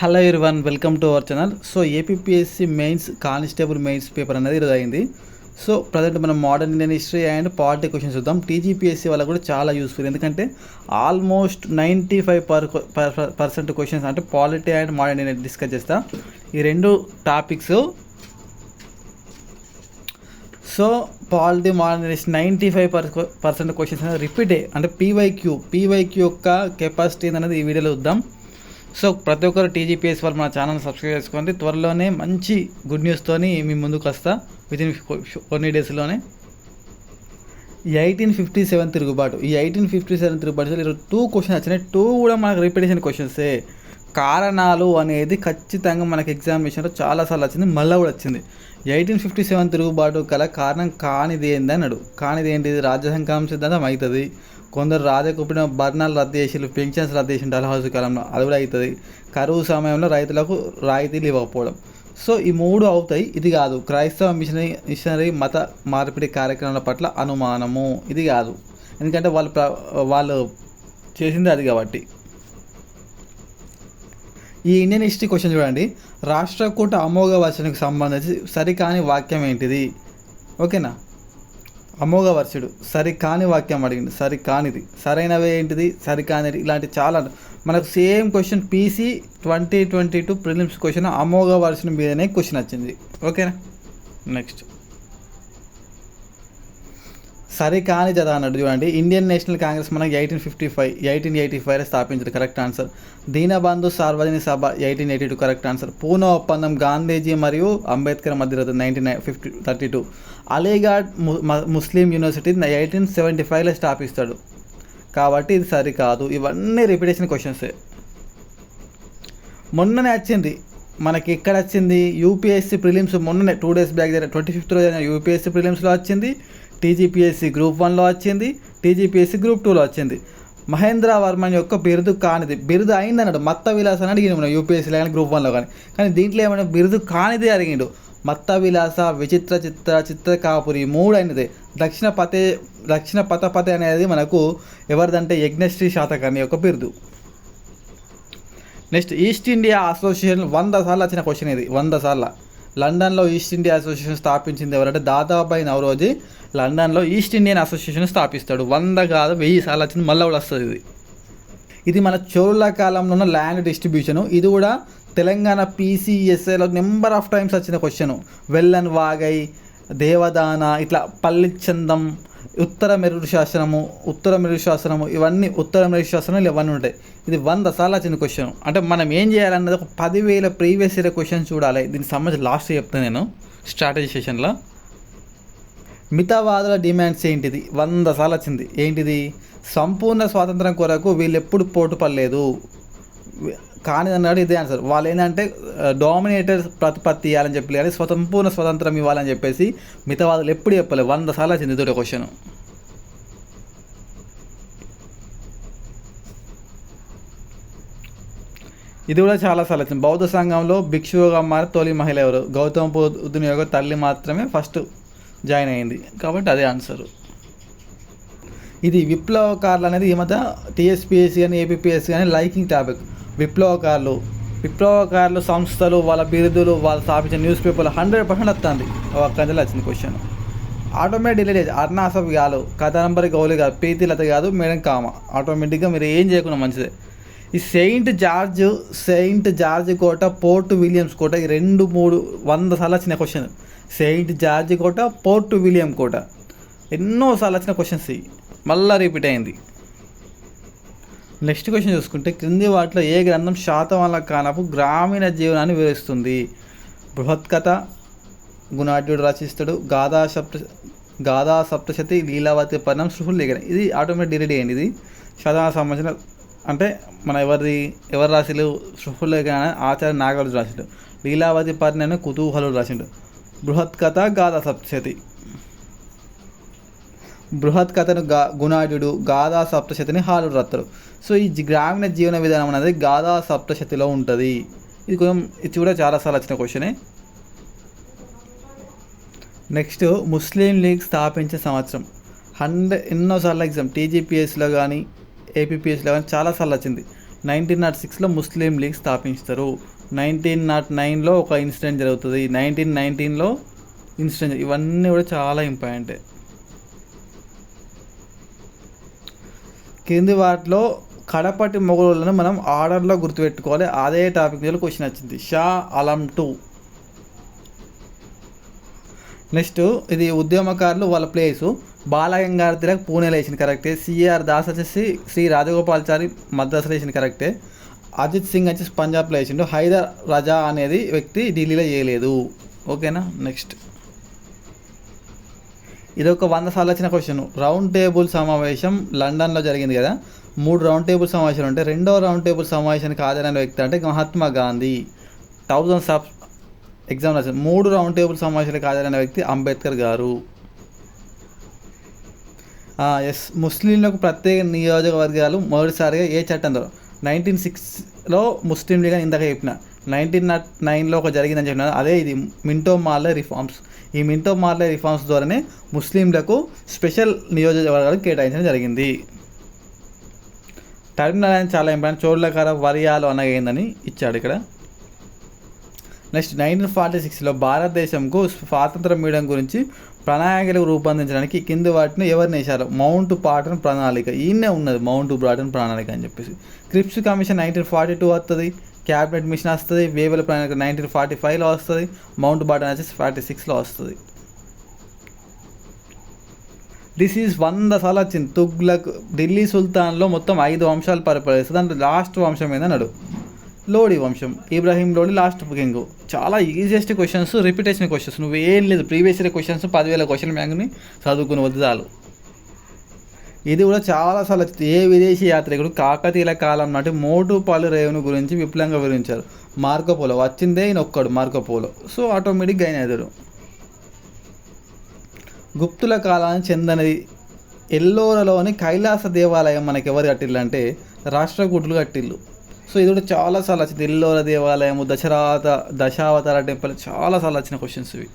Hello one welcome to our channel so APSC mains constable mains paper అనేది ఈరోజు అయింది so present మనం modern Indian history and polity questions చూద్దాం. TGPSC వాళ్ళకి కూడా చాలా యూస్ఫుల్ ఎందుకంటే almost ninety five per percent questions అంటే polity and modern Indian discuss చేస్తా. ఈ రెండు topics so polity modern ninety five per percent questions అనేది రిపీటే అంటే పీవైక్యూ పీవైక్యూ యొక్క కెపాసిటీ అనేది ఈ వీడియోలో చూద్దాం. సో ప్రతి ఒక్కరు టీజీపీఎస్ వాళ్ళు మన ఛానల్ సబ్స్క్రైబ్ చేసుకోండి. త్వరలోనే మంచి గుడ్ న్యూస్తోని మీ ముందుకు వస్తా. విత్ ఇన్ కొన్ని డేస్లోనే ఈ ఎయిటీన్ ఫిఫ్టీ సెవెన్ తిరుగుబాటు. ఈ ఎయిటీన్ ఫిఫ్టీ సెవెన్ తిరుగుబాటు ఈరోజు టూ క్వశ్చన్స్ వచ్చినాయి. టూ కూడా మనకు రిపీటేషన్ క్వశ్చన్సే కారణాలు అనేది ఖచ్చితంగా మనకి ఎగ్జామినేషన్లో చాలాసార్లు వచ్చింది. మళ్ళీ కూడా వచ్చింది. ఎయిటీన్ ఫిఫ్టీ సెవెన్ తిరుగుబాటు కల కారణం కానిది ఏంది అన్నాడు కానిది ఏంటిది? రాజ్యసంకరం సిద్ధాంతం అవుతుంది కొందరు రాజకుపిన భరణాలు రద్దు చేసి పెన్షన్స్ రద్దు చేసి డల్హౌస్ కాలంలో. అది కూడా అవుతుంది కరువు సమయంలో రైతులకు రాయితీలు ఇవ్వకపోవడం. సో ఈ మూడు అవుతాయి. ఇది కాదు. క్రైస్తవ మిషనరీ మిషనరీ మత మార్పిడి కార్యక్రమాల పట్ల అనుమానము. ఇది కాదు. ఎందుకంటే వాళ్ళు వాళ్ళు చేసింది అది కాబట్టి. ఈ ఇండియన్ హిస్టరీ క్వశ్చన్ చూడండి. రాష్ట్రకూట అమోఘవర్షునికి సంబంధించి సరికాని వాక్యం ఏంటిది? ఓకేనా? అమోఘ వర్షుడు సరికాని వాక్యం అడిగింది సరికానిది. సరైనవి ఏంటిది? సరికానిది. ఇలాంటి చాలా మనకు same question PC twenty twenty two prelims question Amogha వర్షుని మీదనే క్వశ్చన్ వచ్చింది. ఓకేనా? నెక్స్ట్. సరికాని జత అన్నాడు. చూడండి ఇండియన్ నేషనల్ కాంగ్రెస్ మనకి eighteen fifty five eighteen eighty five స్థాపించారు. Correct answer Deenabandhu Sarvajanik Sabha eighteen eighty two correct answer Poona ఒప్పందం గాంధీజీ మరియు అంబేద్కర్ మధ్య nineteen fifty thirty two Aligarh Muslim University eighteen seventy ఫైవ్లో స్థాపిస్తాడు. కాబట్టి ఇది సరికాదు. ఇవన్నీ రిపిటేషన్ క్వశ్చన్సే మొన్ననే వచ్చింది. మనకి ఎక్కడ వచ్చింది? యూపీఎస్సీ ప్రిలిమ్స్ మొన్ననే టూ డేస్ బ్యాక్ దగ్గర ట్వంటీ ఫిఫ్త్ రోజు యూపీఎస్సీ ప్రిలిమ్స్లో వచ్చింది. టీజీపీఎస్సీ గ్రూప్ వన్లో వచ్చింది టీజీపీఎస్సీ గ్రూప్ టూలో వచ్చింది. మహేంద్ర వర్మన్ యొక్క బిరుదు కానిది. బిరుదు అయింది అన్నాడు మత్త విలాస అని అడిగిండు మనం యూపీఎస్సీలో కానీ గ్రూప్ వన్లో కానీ. కానీ దీంట్లో ఏమైనా బిరుదు కానిది అడిగిండు. మత్త విలాస విచిత్ర చిత్ర చిత్ర కాపురి మూడు అయినది దక్షిణ పతే దక్షిణ పతపతే అనేది మనకు ఎవరిదంటే యజ్ఞశ్రీ శాతకర్ణి యొక్క బిరుదు. నెక్స్ట్ ఈస్ట్ ఇండియా అసోసియేషన్ వంద సార్లు వచ్చిన క్వశ్చన్ ఇది. వంద సార్లు. లండన్లో ఈస్ట్ ఇండియా అసోసియేషన్ స్థాపించింది ఎవరంటే దాదాబాయి నవరోజీ. లండన్లో ఈస్ట్ ఇండియన్ అసోసియేషన్ స్థాపిస్తాడు. వంద కాదు వెయ్యి సార్లు వచ్చింది మళ్ళీ కూడా వస్తుంది ఇది. ఇది మన చోళ కాలంలో ఉన్న ల్యాండ్ డిస్ట్రిబ్యూషన్. ఇది కూడా తెలంగాణ పీసీఎస్ఏలో నెంబర్ ఆఫ్ టైమ్స్ వచ్చిన క్వశ్చన్. వెల్లన్ వాగై దేవదాన ఇట్లా పల్లిచందం ఉత్తర మెరుడు శాసనము ఉత్తర మెరుడు శాసనము ఇవన్నీ ఉత్తర మెరుడు శాసనాలు ఇవన్నీ ఉంటాయి. ఇది వంద సార్లు వచ్చిన క్వశ్చన్ అంటే మనం ఏం చేయాలన్నది ఒక పదివేల ప్రీవియస్ ఇయర్ క్వశ్చన్ చూడాలి. దీనికి సంబంధించి లాస్ట్ చెప్తాను నేను స్ట్రాటజీ సెషన్లో మితవాదుల డిమాండ్స్ ఏంటిది? వంద సార్లు వచ్చింది. ఏంటిది? సంపూర్ణ స్వాతంత్రం కొరకు వీళ్ళు ఎప్పుడు పోటుపడలేదు. కానీ అన్నాడు ఇదే ఆన్సర్ వాళ్ళు ఏంటంటే డామినేటర్ ప్రతిపత్తి ఇవ్వాలని చెప్పి కానీ స్వతంపూర్ణ స్వతంత్రం ఇవ్వాలని చెప్పేసి మితవాదులు ఎప్పుడు చెప్పలేదు వంద సార్లు వచ్చింది ఇదొక క్వశ్చన్ ఇది కూడా చాలా సార్లు వచ్చింది. బౌద్ధ సంఘంలో భిక్షువుగా మారి తొలి మహిళ ఎవరు? గౌతమ బుద్ధుని యొక్క తల్లి మాత్రమే ఫస్ట్ జాయిన్ అయింది. కాబట్టి అదే ఆన్సర్ ఇది విప్లవకారులు అనేది ఈ మధ్య టీఎస్పీఎస్సీ కానీ ఏపీఎస్సీ కానీ లైకింగ్ టాపిక్ విప్లవకారులు. విప్లవకారులు సంస్థలు వాళ్ళ బిరుదులు వాళ్ళు స్థాపించిన న్యూస్ పేపర్లు హండ్రెడ్ పర్సెంట్ వస్తుంది. ఒక్కదిలో వచ్చింది క్వశ్చన్ ఆటోమేటిక్ డిలీట్ అర్ణాసఫ్ కాదు నంబర్ గౌలి కాదు ప్రీతిలత కాదు మేడం కామ. ఆటోమేటిక్గా మీరు ఏం చేయకుండా మంచిదే. ఈ సెయింట్ జార్జ్ సెయింట్ జార్జ్ కోట పోర్ట్ విలియమ్స్ కోట ఈ రెండు మూడు వంద సార్లు వచ్చిన క్వశ్చన్ సెయింట్ జార్జ్ కోట పోర్ట్ విలియం కోట. ఎన్నోసార్లు వచ్చిన క్వశ్చన్స్ ఇవి మళ్ళీ రిపీట్ అయింది. నెక్స్ట్ క్వశ్చన్ చూసుకుంటే క్రింది వాటిలో ఏ గ్రంథం శాతవాళ్ళ కానపు గ్రామీణ జీవనాన్ని వివరిస్తుంది? బృహత్కథ గుణాఢ్యుడు రచిస్తాడు గాథా సప్త గాథా సప్తశతి లీలావతి పర్ణం సృహులు లేఖన. ఇది ఆటోమేటిక్ డిలీట్ అయ్యింది ఇది శతానికి సంబంధించిన అంటే మన ఎవరిది ఎవరు రాసిలు సృహులు లేఖన ఆచార్య నాగార్జున రాసిండు. లీలావతి పర్ణను కుతూహలుడు రాసిండు. బృహత్కథ గాథా సప్తశతి. బృహత్ కథను గా గుణాఢ్యుడు గాథా సప్తశతిని హాలు రత్తడు సో ఈ గ్రామీణ జీవన విధానం అనేది గాథా సప్తశతిలో ఉంటుంది. ఇది కొంచెం ఇది కూడా చాలాసార్లు వచ్చిన క్వశ్చనే. నెక్స్ట్ ముస్లిం లీగ్ స్థాపించే సంవత్సరం. హండ్రెడ్ ఎన్నోసార్లు ఎగ్జామ్. టీజీపీఎస్లో కానీ ఏపీపీఎస్లో కానీ చాలాసార్లు వచ్చింది. నైన్టీన్ నాట్ సిక్స్లో ముస్లిం లీగ్ స్థాపించారు నైన్టీన్ నాట్ నైన్లో ఒక ఇన్సిడెంట్ జరుగుతుంది. నైన్టీన్ నైన్టీన్లో ఇన్సిడెంట్ ఇవన్నీ కూడా చాలా ఇంపార్టెంట్. కింది వాటిలో కడపటి మొగలులను మనం ఆర్డర్లో గుర్తుపెట్టుకోవాలి. అదే టాపిక్ మీద క్వశ్చన్ వచ్చింది. షా అలం టూ. నెక్స్ట్ ఇది ఉద్యమకారులు వాళ్ళ ప్లేసు. బాలగంగాధర తిలక్ పూణేలో వేసిన కరెక్టే. సిఆర్ దాస్ వచ్చేసి శ్రీ రాజగోపాల్చారి మద్రాసులో వేసిన కరెక్టే. అజిత్ సింగ్ వచ్చేసి పంజాబ్లో వేసిండు. హైదర్ రజా అనేది వ్యక్తి ఢిల్లీలో చేయలేదు. ఓకేనా? నెక్స్ట్. ఇది ఒక వంద సార్లు వచ్చిన క్వశ్చన్ రౌండ్ టేబుల్ సమావేశం లండన్లో జరిగింది కదా. మూడు రౌండ్ టేబుల్ సమావేశాలు ఉంటాయి రెండో రౌండ్ టేబుల్ సమావేశానికి హాజరైన వ్యక్తి అంటే Mahatma Gandhi. Thousand sub exam రాశారు. మూడు రౌండ్ టేబుల్ సమావేశాలకు హాజరైన వ్యక్తి అంబేద్కర్ గారు. ఎస్ ముస్లింలకు ప్రత్యేక నియోజకవర్గాలు మొదటిసారిగా ఏ చట్టం ద్వారా నైన్టీన్ సిక్స్లో ముస్లిం లీగ్ అని ఇందాక చెప్పిన. నైన్టీన్ నాట్ నైన్లో ఒక జరిగిందని చెప్పిన. అదే ఇది మింటో మార్లే రిఫార్మ్స్. ఈ మింటో మార్లే రిఫార్మ్స్ ద్వారానే ముస్లింలకు స్పెషల్ నియోజకవర్గాలు కేటాయించడం జరిగింది. టర్మినల్ అనేది చాలా ఇంపార్టెంట్. చోళ్ళకర వరియాలు అనగా ఏందని ఇచ్చాడు ఇక్కడ. నెక్స్ట్ నైన్టీన్ ఫార్టీ సిక్స్లో భారతదేశంకు స్వాతంత్రం ఇవ్వడం గురించి ప్రణాళికలు రూపొందించడానికి కింది వాటిని ఎవరిని వేశారు? మౌంట్ పాటన్ ప్రణాళిక. ఈయనే ఉన్నది మౌంట్ బ్రాటన్ ప్రణాళిక అని చెప్పేసి. Cripps commission nineteen forty two వస్తుంది క్యాబినెట్ మిషన్ వస్తుంది. వేవల ప్రణాళిక నైన్టీన్ ఫార్టీ ఫైవ్లో వస్తుంది. మౌంట్ బాటన్ వచ్చేసి ఫార్టీ సిక్స్లో వస్తుంది. దిస్ ఈజ్ వంద సార్లు వచ్చింది. తుగ్లక్ ఢిల్లీ సుల్తాన్లో మొత్తం ఐదు వంశాలు పరిపాలిస్తుంది. దాంట్లో లాస్ట్ వంశం ఏందన్నాడు? లోడి వంశం ఇబ్రాహీం లోడి లాస్ట్ కింగ్ చాలా ఈజియెస్ట్ క్వశ్చన్స్ రిపీటేషన్ క్వశ్చన్స్ నువ్వు ఏం లేదు ప్రీవియస్ ఇయర్ క్వశ్చన్స్ పదివేల క్వశ్చన్ బ్యాంక్ని చదువుకుని వద్దు చాలు. ఇది కూడా చాలాసార్లు ఏ విదేశీ యాత్రికుడు కాకతీయుల కాలం నాటి మోటుపాలు రేవును గురించి విపులంగా వివరించారు. మార్కోపోలో వచ్చిందే ఈయన ఒక్కడు మార్కోపోలో సో ఆటోమేటిక్గా ఆయన ఎదురు. గుప్తుల కాలానికి చెందినది ఎల్లోరలోని కైలాస దేవాలయం మనకి ఎవరు కట్టిల్లు రాష్ట్రకూటులు కట్టిల్లు సో ఇది కూడా చాలాసార్లు వచ్చింది. ఎల్లోర దేవాలయము దశరాత దశావతార టెంపుల్ చాలాసార్లు వచ్చిన క్వశ్చన్స్ ఇవి.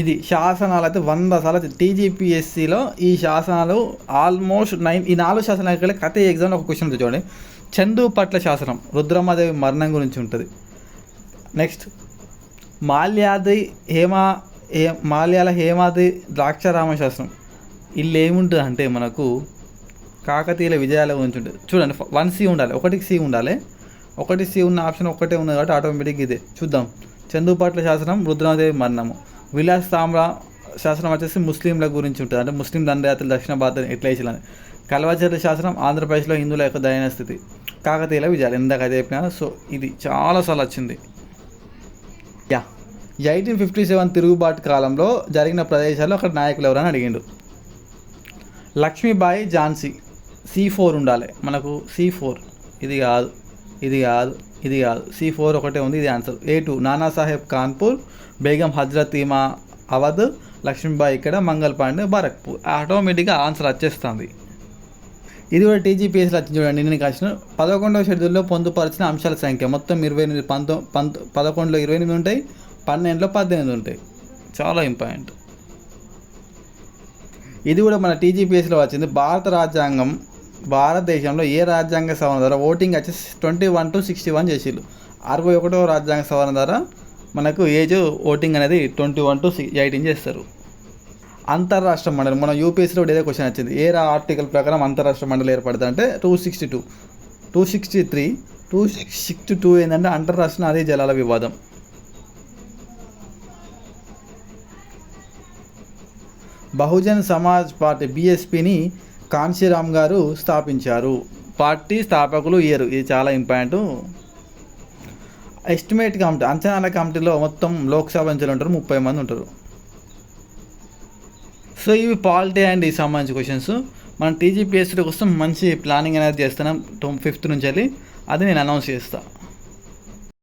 ఇది శాసనాలు అయితే వంద సార్లు వచ్చింది. టీజీపీఎస్సిలో ఈ శాసనాలు ఆల్మోస్ట్ నైన్ ఈ నాలుగు శాసనాల కథ ఎగ్జామ్లో ఒక క్వశ్చన్ ఉంది చూడండి. చందు పట్ల శాసనం రుద్రమాదేవి మరణం గురించి ఉంటుంది. నెక్స్ట్ మాల్యాది హేమా హే మాల్యాల హేమాది ద్రాక్షారామ శాస్త్రం ఇల్లు ఏముంటుంది అంటే మనకు కాకతీయుల విజయాల గురించి ఉంటుంది. చూడండి వన్ సి ఉండాలి ఒకటికి సి ఉండాలి. ఒకటి సి ఉన్న ఆప్షన్ ఒకటే ఉంది కాబట్టి ఆటోమేటిక్ ఇదే. చూద్దాం. చందుపాట్ల శాసనం రుద్రాదేవి మరణము. విలాస్ తామ్ర శాసనం వచ్చేసి ముస్లింల గురించి ఉంటుంది. అంటే ముస్లిం దండయాత్రలు దక్షిణ భారత ఎట్లా వేసాలని కల్వచర్ల శాసనం ఆంధ్రప్రదేశ్లో హిందువుల యొక్క దయన స్థితి. కాకతీయుల విజయాలు. ఇందాక అయితే చెప్పినా సో ఇది చాలాసార్లు వచ్చింది. యా. ఎయిటీన్ ఫిఫ్టీ సెవెన్ తిరుగుబాటు కాలంలో జరిగిన ప్రదేశాల్లో అక్కడ నాయకులు ఎవరని అడిగిండు. లక్ష్మీబాయి ఝాన్సీ. సి ఫోర్ ఉండాలి. మనకు సి ఫోర్ ఇది కాదు ఇది కాదు ఇది కాదు. సి ఫోర్ ఒకటే ఉంది ఇది answer A two Nanasaheb Kanpur Begum Hazrat ఈమా Awadh Lakshmibai ఇక్కడ మంగల్ పాండే బరక్పూర్. ఆటోమేటిక్గా ఆన్సర్ వచ్చేస్తుంది. ఇది కూడా టీజీపీఎస్లో వచ్చింది చూడండి నేను వచ్చిన పదకొండవ షెడ్యూల్లో పొందుపరిచిన అంశాల సంఖ్య. మొత్తం ఇరవై ఎనిమిది పంతొ పంత పదకొండులో ఇరవై ఎనిమిది ఉంటాయి పన్నెండులో పద్దెనిమిది ఉంటాయి. చాలా ఇంపార్టెంట్. ఇది కూడా మన టీజీపీఎస్లో వచ్చింది. భారత రాజ్యాంగం భారతదేశంలో ఏ రాజ్యాంగ సవరణ ద్వారా ఓటింగ్ వచ్చేసి twenty one to sixty one చేసిళ్ళు అరవై ఒకటో రాజ్యాంగ సవరణ ద్వారా మనకు ఏజ్ ఓటింగ్ అనేది ట్వంటీ వన్ టు ఎయిటీన్ చేస్తారు. అంతర్రాష్ట్ర మండలి మన యూపీఎస్లో ఇదే క్వశ్చన్ వచ్చింది. ఏ ఆర్టికల్ ప్రకారం అంతర్రాష్ట్ర మండలి ఏర్పడుతుంది అంటే two sixty two two sixty three two sixty two ఏంటంటే అంతర్రాష్ట్ర నదీ జలాల వివాదం. బహుజన్ సమాజ్ పార్టీ బీఎస్పీని కాంశీరామ్ గారు స్థాపించారు. పార్టీ స్థాపకులు ఇయర్ ఇది చాలా ఇంపార్టెంట్. ఎస్టిమేట్ కమిటీ అంచనాల కమిటీలో మొత్తం లోక్సభ నుంచి ఉంటారు. ముప్పై మంది ఉంటారు. సో ఇవి పాలిటీ అండ్ ఈ సంబంధించి క్వశ్చన్స్ మనం టీజీపీఎస్సీ కోసం మంచి ప్లానింగ్ అనేది చేస్తున్నాం. ఫిఫ్త్ నుంచి వెళ్ళి. అది నేను అనౌన్స్ చేస్తాను